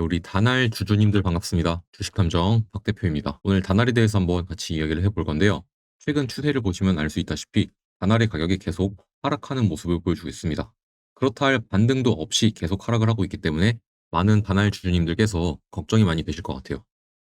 네, 우리 다날 주주님들 반갑습니다. 주식탐정 박 대표입니다. 오늘 다날에 대해서 한번 같이 이야기를 해볼 건데요. 최근 추세를 보시면 알 수 있다시피 다날의 가격이 계속 하락하는 모습을 보여주고 있습니다. 그렇다 할 반등도 없이 계속 하락을 하고 있기 때문에 많은 다날 주주님들께서 걱정이 많이 되실 것 같아요.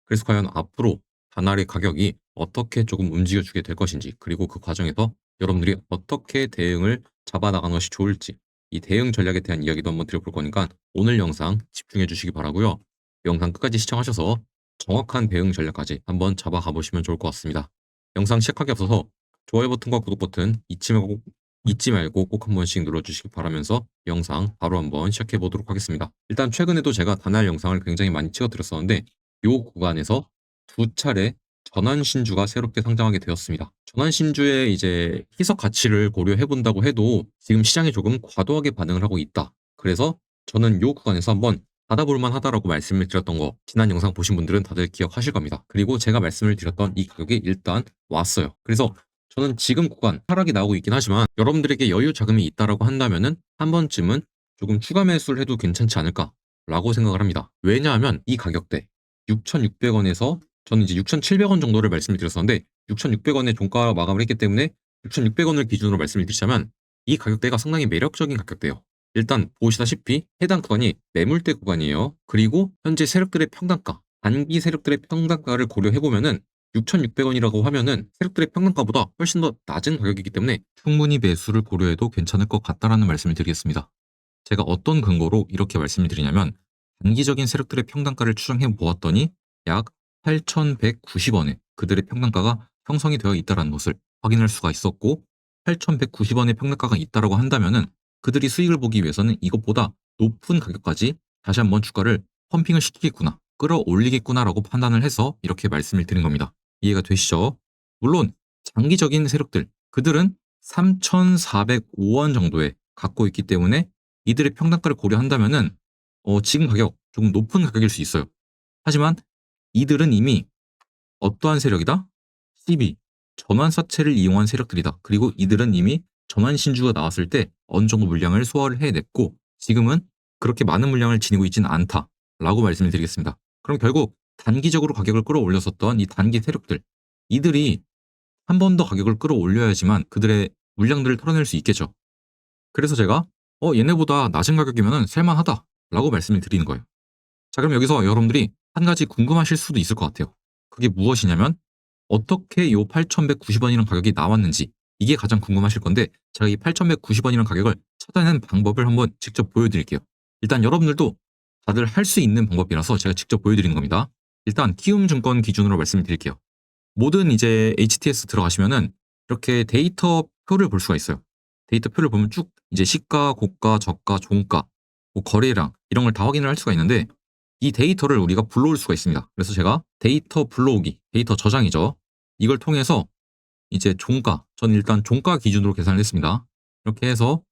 그래서 과연 앞으로 다날의 가격이 어떻게 조금 움직여주게 될 것인지 그리고 그 과정에서 여러분들이 어떻게 대응을 잡아나가는 것이 좋을지 이 대응 전략에 대한 이야기도 한번 드려볼 거니까 오늘 영상 집중해 주시기 바라고요. 영상 끝까지 시청하셔서 정확한 대응 전략까지 한번 잡아가 보시면 좋을 것 같습니다. 영상 시작하기 앞서서 좋아요 버튼과 구독 버튼 잊지 말고, 잊지 말고 꼭 한 번씩 눌러주시기 바라면서 영상 바로 한번 시작해 보도록 하겠습니다. 일단 최근에도 제가 단할 영상을 굉장히 많이 찍어 드렸었는데 이 구간에서 두 차례 전환 신주가 새롭게 상장하게 되었습니다. 전환 신주의 이제 희석 가치를 고려해 본다고 해도 지금 시장이 조금 과도하게 반응을 하고 있다. 그래서 저는 이 구간에서 한번 받아볼만 하다라고 말씀을 드렸던 거 지난 영상 보신 분들은 다들 기억하실 겁니다. 그리고 제가 말씀을 드렸던 이 가격이 일단 왔어요. 그래서 저는 지금 구간 하락이 나오고 있긴 하지만 여러분들에게 여유 자금이 있다라고 한다면은 한 번쯤은 조금 추가 매수를 해도 괜찮지 않을까라고 생각을 합니다. 왜냐하면 이 가격대 6,600원에서 저는 이제 6,700원 정도를 말씀을 드렸었는데 6,600원의 종가 마감을 했기 때문에 6,600원을 기준으로 말씀을 드리자면 이 가격대가 상당히 매력적인 가격대예요. 일단 보시다시피 해당 구간이 매물대 구간이에요. 그리고 현재 세력들의 평단가, 단기 세력들의 평단가를 고려해보면은 6,600원이라고 하면은 세력들의 평단가보다 훨씬 더 낮은 가격이기 때문에 충분히 매수를 고려해도 괜찮을 것 같다라는 말씀을 드리겠습니다. 제가 어떤 근거로 이렇게 말씀을 드리냐면 단기적인 세력들의 평단가를 추정해 보았더니 약 8,190원에 그들의 평단가가 형성이 되어 있다는 것을 확인할 수가 있었고 8,190원의 평단가가 있다라고 한다면은 그들이 수익을 보기 위해서는 이것보다 높은 가격까지 다시 한번 주가를 펌핑을 시키겠구나, 끌어올리겠구나라고 판단을 해서 이렇게 말씀을 드린 겁니다. 이해가 되시죠? 물론 장기적인 세력들, 그들은 3,405원 정도에 갖고 있기 때문에 이들의 평단가를 고려한다면 은 어, 지금 가격 조금 높은 가격일 수 있어요. 하지만 이들은 이미 어떠한 세력이다? CB, 전환사채를 이용한 세력들이다. 그리고 이들은 이미 전환신주가 나왔을 때 어느 정도 물량을 소화를 해냈고 지금은 그렇게 많은 물량을 지니고 있지는 않다 라고 말씀을 드리겠습니다. 그럼 결국 단기적으로 가격을 끌어올렸었던 이 단기 세력들 이들이 한 번 더 가격을 끌어올려야지만 그들의 물량들을 털어낼 수 있겠죠. 그래서 제가 어 얘네보다 낮은 가격이면 살만하다 라고 말씀을 드리는 거예요. 자 그럼 여기서 여러분들이 한 가지 궁금하실 수도 있을 것 같아요. 그게 무엇이냐면 어떻게 이 8,190원이라는 가격이 나왔는지 이게 가장 궁금하실 건데 제가 이 8,190원이라는 가격을 찾아내는 방법을 한번 직접 보여드릴게요. 일단 여러분들도 다들 할 수 있는 방법이라서 제가 직접 보여드리는 겁니다. 일단 키움증권 기준으로 말씀드릴게요. 모든 이제 HTS 들어가시면은 이렇게 데이터 표를 볼 수가 있어요. 데이터 표를 보면 쭉 이제 시가, 고가, 저가, 종가, 뭐 거래량 이런 걸 다 확인을 할 수가 있는데 이 데이터를 우리가 불러올 수가 있습니다. 그래서 제가 데이터 불러오기, 데이터 저장이죠. 이걸 통해서 이제 종가, 전 일단 종가 기준으로 계산을 했습니다. 이렇게 해서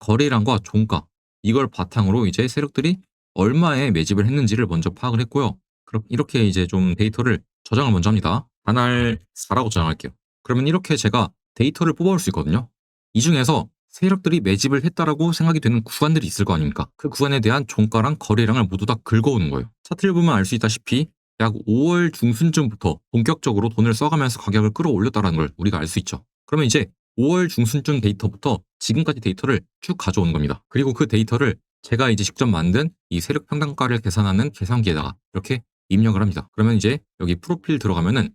거래량과 종가, 이걸 바탕으로 이제 세력들이 얼마에 매집을 했는지를 먼저 파악을 했고요. 그럼 이렇게 이제 좀 데이터를 저장을 먼저 합니다. 하나를 4라고 저장할게요. 그러면 이렇게 제가 데이터를 뽑아올 수 있거든요. 이 중에서 세력들이 매집을 했다라고 생각이 되는 구간들이 있을 거 아닙니까? 그 구간에 대한 종가랑 거래량을 모두 다 긁어오는 거예요. 차트를 보면 알 수 있다시피 약 5월 중순쯤부터 본격적으로 돈을 써가면서 가격을 끌어올렸다는 걸 우리가 알 수 있죠. 그러면 이제 5월 중순쯤 데이터부터 지금까지 데이터를 쭉 가져오는 겁니다. 그리고 그 데이터를 제가 이제 직접 만든 이 세력 평단가를 계산하는 계산기에다가 이렇게 입력을 합니다. 그러면 이제 여기 프로필 들어가면은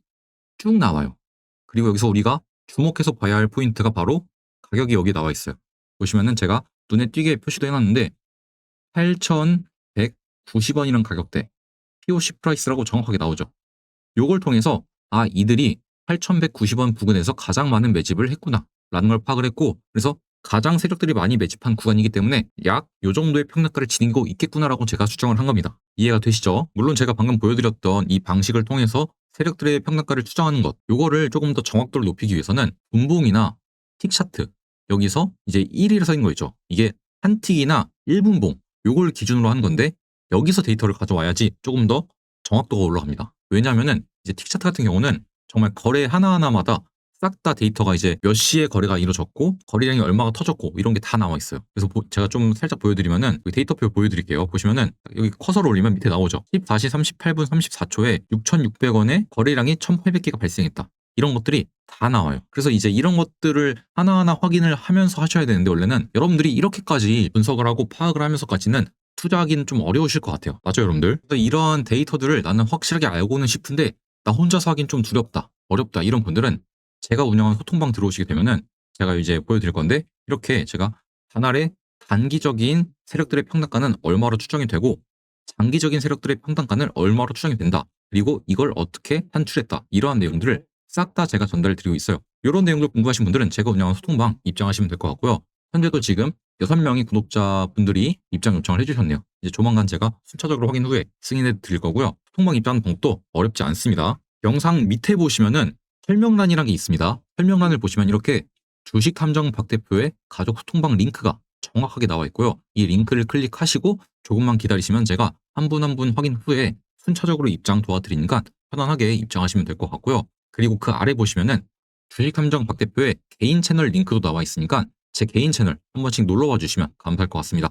쭉 나와요. 그리고 여기서 우리가 주목해서 봐야 할 포인트가 바로 가격이 여기 나와 있어요. 보시면은 제가 눈에 띄게 표시도 해놨는데 8,190원이라는 가격대 POC 프라이스라고 정확하게 나오죠. 요걸 통해서 아 이들이 8,190원 부근에서 가장 많은 매집을 했구나 라는 걸 파악을 했고 그래서 가장 세력들이 많이 매집한 구간이기 때문에 약 요 정도의 평락가를 지니고 있겠구나라고 제가 추정을 한 겁니다. 이해가 되시죠? 물론 제가 방금 보여드렸던 이 방식을 통해서 세력들의 평락가를 추정하는 것 요거를 조금 더 정확도를 높이기 위해서는 분봉이나 틱차트 여기서 이제 1위를 써있는 거 있죠. 이게 한 틱이나 1분봉 요걸 기준으로 한 건데 여기서 데이터를 가져와야지 조금 더 정확도가 올라갑니다. 왜냐하면은 이제 틱차트 같은 경우는 정말 거래 하나하나마다 싹 다 데이터가 이제 몇 시에 거래가 이루어졌고 거래량이 얼마가 터졌고 이런 게 다 나와 있어요. 그래서 보- 제가 좀 살짝 보여드리면은 데이터표 보여드릴게요. 보시면은 여기 커서를 올리면 밑에 나오죠. 14시 38분 34초에 6,600원에 거래량이 1,800개가 발생했다. 이런 것들이 다 나와요. 그래서 이제 이런 것들을 하나하나 확인을 하면서 하셔야 되는데 원래는 여러분들이 이렇게까지 분석을 하고 파악을 하면서까지는 투자하기는 좀 어려우실 것 같아요. 맞죠, 여러분들? 그래서 이러한 데이터들을 나는 확실하게 알고는 싶은데 나 혼자서 하긴 좀 두렵다, 어렵다 이런 분들은 제가 운영한 소통방 들어오시게 되면은 제가 이제 보여드릴 건데 이렇게 제가 단알의 단기적인 세력들의 평단가는 얼마로 추정이 되고 장기적인 세력들의 평단가는 얼마로 추정이 된다. 그리고 이걸 어떻게 산출했다. 이러한 내용들을 싹 다 제가 전달을 드리고 있어요. 이런 내용들 궁금하신 분들은 제가 운영하는 소통방 입장하시면 될 것 같고요. 현재도 지금 6명의 구독자분들이 입장 요청을 해주셨네요. 이제 조만간 제가 순차적으로 확인 후에 승인해 드릴 거고요. 소통방 입장 방법도 어렵지 않습니다. 영상 밑에 보시면은 설명란이라는 게 있습니다. 설명란을 보시면 이렇게 주식 함정 박 대표의 가족 소통방 링크가 정확하게 나와 있고요. 이 링크를 클릭하시고 조금만 기다리시면 제가 한 분 한 분 확인 후에 순차적으로 입장 도와드리니까 편안하게 입장하시면 될 것 같고요. 그리고 그 아래 보시면은 주식함정 박 대표의 개인 채널 링크도 나와 있으니까 제 개인 채널 한 번씩 놀러와 주시면 감사할 것 같습니다.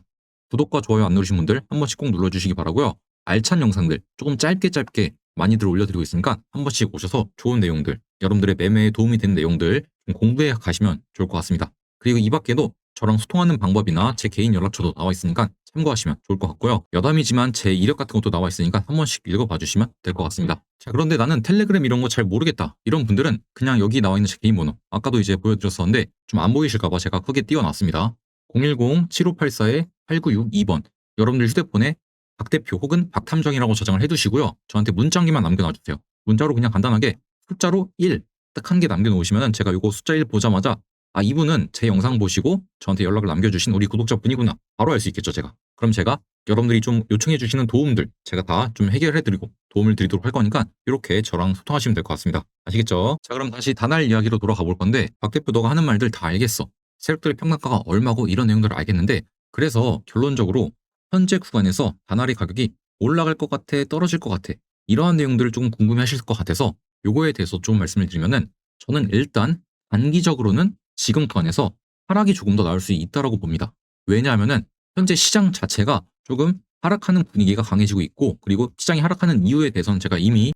구독과 좋아요 안 누르신 분들 한 번씩 꼭 눌러주시기 바라고요. 알찬 영상들 조금 짧게 짧게 많이들 올려드리고 있으니까 한 번씩 오셔서 좋은 내용들, 여러분들의 매매에 도움이 되는 내용들 좀 공부해 가시면 좋을 것 같습니다. 그리고 이 밖에도 저랑 소통하는 방법이나 제 개인 연락처도 나와 있으니까 참고하시면 좋을 것 같고요. 여담이지만 제 이력 같은 것도 나와 있으니까 한 번씩 읽어봐 주시면 될 것 같습니다. 자, 그런데 나는 텔레그램 이런 거 잘 모르겠다. 이런 분들은 그냥 여기 나와 있는 제 개인 번호, 아까도 이제 보여드렸었는데 좀 안 보이실까봐 제가 크게 띄워놨습니다. 010-7584-8962번. 여러분들 휴대폰에 박 대표 혹은 박탐정이라고 저장을 해두시고요. 저한테 문장기만 남겨놔주세요. 문자로 그냥 간단하게 숫자로 1, 딱 한 개 남겨놓으시면 제가 이거 숫자 1 보자마자 아 이분은 제 영상 보시고 저한테 연락을 남겨주신 우리 구독자분이구나. 바로 알 수 있겠죠 제가. 그럼 제가 여러분들이 좀 요청해 주시는 도움들 제가 다 좀 해결해 드리고 도움을 드리도록 할 거니까 이렇게 저랑 소통하시면 될 것 같습니다. 아시겠죠? 자 그럼 다시 다날 이야기로 돌아가 볼 건데 박 대표 너가 하는 말들 다 알겠어. 세력들의 평가가가 얼마고 이런 내용들을 알겠는데 그래서 결론적으로 현재 구간에서 다날의 가격이 올라갈 것 같아 떨어질 것 같아 이러한 내용들을 조금 궁금해 하실 것 같아서 요거에 대해서 좀 말씀을 드리면은 저는 일단 단기적으로는 지금 구간에서 하락이 조금 더 나올 수 있다라고 봅니다. 왜냐하면은 현재 시장 자체가 조금 하락하는 분위기가 강해지고 있고 그리고 시장이 하락하는 이유에 대해서는 제가 이미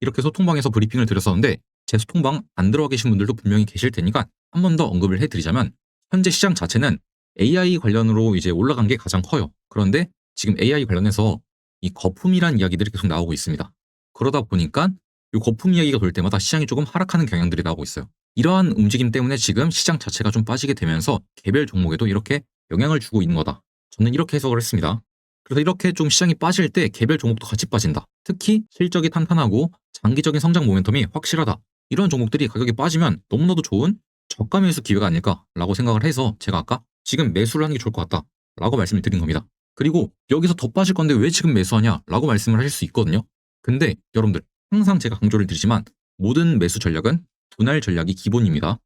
이렇게 소통방에서 브리핑을 드렸었는데 제 소통방 안 들어가 계신 분들도 분명히 계실 테니까 한 번 더 언급을 해드리자면 현재 시장 자체는 AI 관련으로 이제 올라간 게 가장 커요. 그런데 지금 AI 관련해서 이 거품이란 이야기들이 계속 나오고 있습니다. 그러다 보니까 이 거품 이야기가 돌 때마다 시장이 조금 하락하는 경향들이 나오고 있어요. 이러한 움직임 때문에 지금 시장 자체가 좀 빠지게 되면서 개별 종목에도 이렇게 영향을 주고 있는 거다. 저는 이렇게 해석을 했습니다. 그래서 이렇게 좀 시장이 빠질 때 개별 종목도 같이 빠진다. 특히 실적이 탄탄하고 장기적인 성장 모멘텀이 확실하다. 이런 종목들이 가격이 빠지면 너무나도 좋은 저가 매수 기회가 아닐까라고 생각을 해서 제가 아까 지금 매수를 하는 게 좋을 것 같다. 라고 말씀을 드린 겁니다. 그리고 여기서 더 빠질 건데 왜 지금 매수하냐? 라고 말씀을 하실 수 있거든요. 근데 여러분들 항상 제가 강조를 드리지만 모든 매수 전략은 분할 전략이 기본입니다.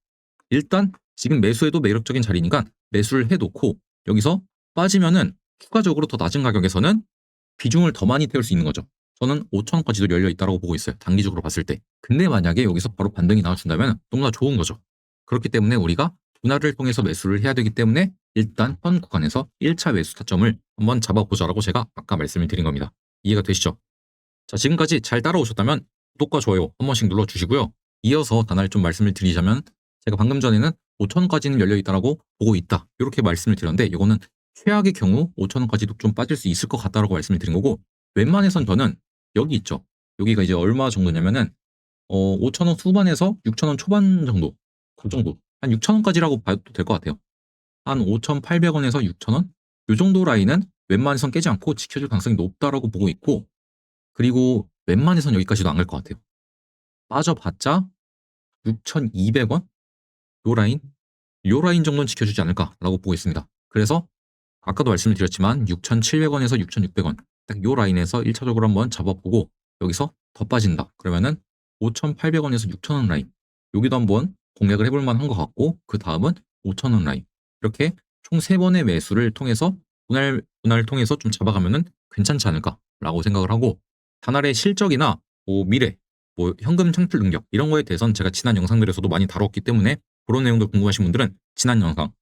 일단 지금 매수해도 매력적인 자리니까 매수를 해놓고 여기서 빠지면은 추가적으로 더 낮은 가격에서는 비중을 더 많이 태울 수 있는 거죠. 저는 5천원까지도 열려 있다고 보고 있어요. 단기적으로 봤을 때. 근데 만약에 여기서 바로 반등이 나와준다면 너무나 좋은 거죠. 그렇기 때문에 우리가 분할을 통해서 매수를 해야 되기 때문에 일단 현 구간에서 1차 매수 타점을 한번 잡아보자라고 제가 아까 말씀을 드린 겁니다. 이해가 되시죠? 자, 지금까지 잘 따라오셨다면 구독과 좋아요 한 번씩 눌러주시고요. 이어서 단알 좀 말씀을 드리자면 제가 방금 전에는 5천원까지는 열려 있다라고 보고 있다. 이렇게 말씀을 드렸는데 이거는 최악의 경우 5천원까지도 좀 빠질 수 있을 것 같다라고 말씀을 드린 거고 웬만해선 저는 여기 있죠. 여기가 이제 얼마 정도냐면은 어 5천원 후반에서 6천원 초반 정도 그 정도 한 6천원까지라고 봐도 될 것 같아요. 한 5,800원에서 6천원 이 정도 라인은 웬만해선 깨지 않고 지켜줄 가능성이 높다라고 보고 있고 그리고 웬만해선 여기까지도 안 갈 것 같아요. 빠져봤자 6,200원? 요 라인? 요 라인 정도는 지켜주지 않을까라고 보고 있습니다. 그래서 아까도 말씀을 드렸지만 6,700원에서 6,600원 딱 요 라인에서 1차적으로 한번 잡아보고 여기서 더 빠진다. 그러면은 5,800원에서 6,000원 라인 여기도 한번 공략을 해볼 만한 것 같고 그 다음은 5,000원 라인 이렇게 총 3번의 매수를 통해서 분할, 분할을 통해서 좀 잡아가면은 괜찮지 않을까라고 생각을 하고 단알의 실적이나 뭐 미래 뭐 현금 창출 능력 이런 거에 대해선 제가 지난 영상들에서도 많이 다뤘기 때문에 그런 내용들 궁금하신 분들은 지난 영상,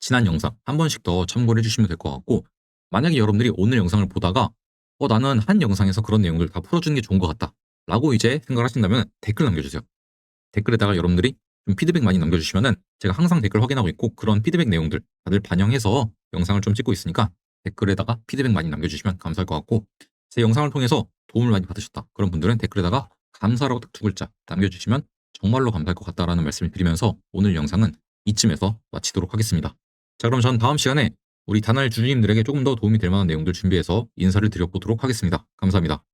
지난 영상 한 번씩 더 참고를 해주시면 될 것 같고 만약에 여러분들이 오늘 영상을 보다가 어 나는 한 영상에서 그런 내용들 다 풀어주는 게 좋은 것 같다 라고 이제 생각을 하신다면 댓글 남겨주세요. 댓글에다가 여러분들이 좀 피드백 많이 남겨주시면은 제가 항상 댓글 확인하고 있고 그런 피드백 내용들 다들 반영해서 영상을 좀 찍고 있으니까 댓글에다가 피드백 많이 남겨주시면 감사할 것 같고 제 영상을 통해서 도움을 많이 받으셨다 그런 분들은 댓글에다가 감사라고 딱 두 글자 남겨주시면 정말로 감사할 것 같다라는 말씀을 드리면서 오늘 영상은 이쯤에서 마치도록 하겠습니다. 자 그럼 전 다음 시간에 우리 다날 주주님들에게 조금 더 도움이 될 만한 내용들 준비해서 인사를 드려보도록 하겠습니다. 감사합니다.